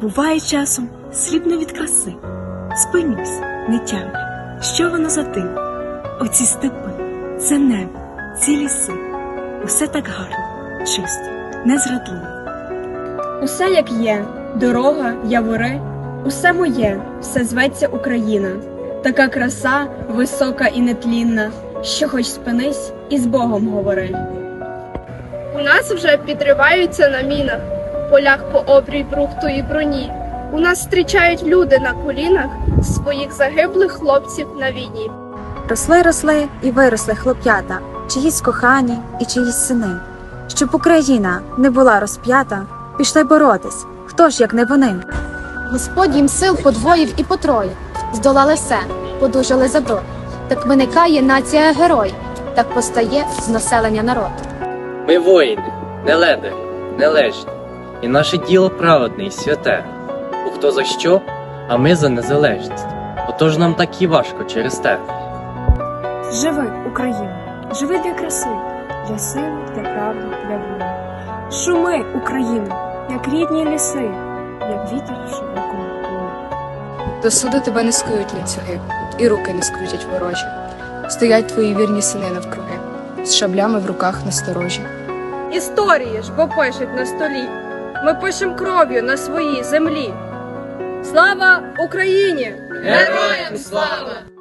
Буває часом сліпно від краси. Спинюсь, не тямлю, що воно за тим. Оці степи, це небо, ці ліси. Усе так гарно, чисто, незрадливо. Усе як є, дорога, явори, усе моє, все зветься Україна. Така краса, висока і нетлінна, що хоч спинись і з Богом говори. У нас вже підриваються на мінах, полях по обрій брухту і броні. У нас зустрічають люди на колінах своїх загиблих хлопців на війні. Росли, росли і виросли хлоп'ята, чиїсь кохані і чиїсь сини. Щоб Україна не була розп'ята, пішли боротись. Хто ж як не вони? Господь їм сил подвоїв і потроїв, здолали все, подужали заброд. Так виникає нація герой, так постає з населення народ. Ми воїни, не ледарі, не лежні, і наше діло праведне і святе. Бо хто за що, а ми за незалежність. Отож нам так і важко через те. Живи, Україна, живи для краси, для сили, для правди, для волі. Шуми, Україна, як рідні ліси, як вітер в широкому полі. До суду тебе не скують ланцюги, і руки не скрутять ворожі. Стоять твої вірні сини навкруги, з шаблями в руках насторожі. Історії ж бо пишуть на столі. Ми пишем кров'ю на своїй землі. Слава Україні! Героям слава!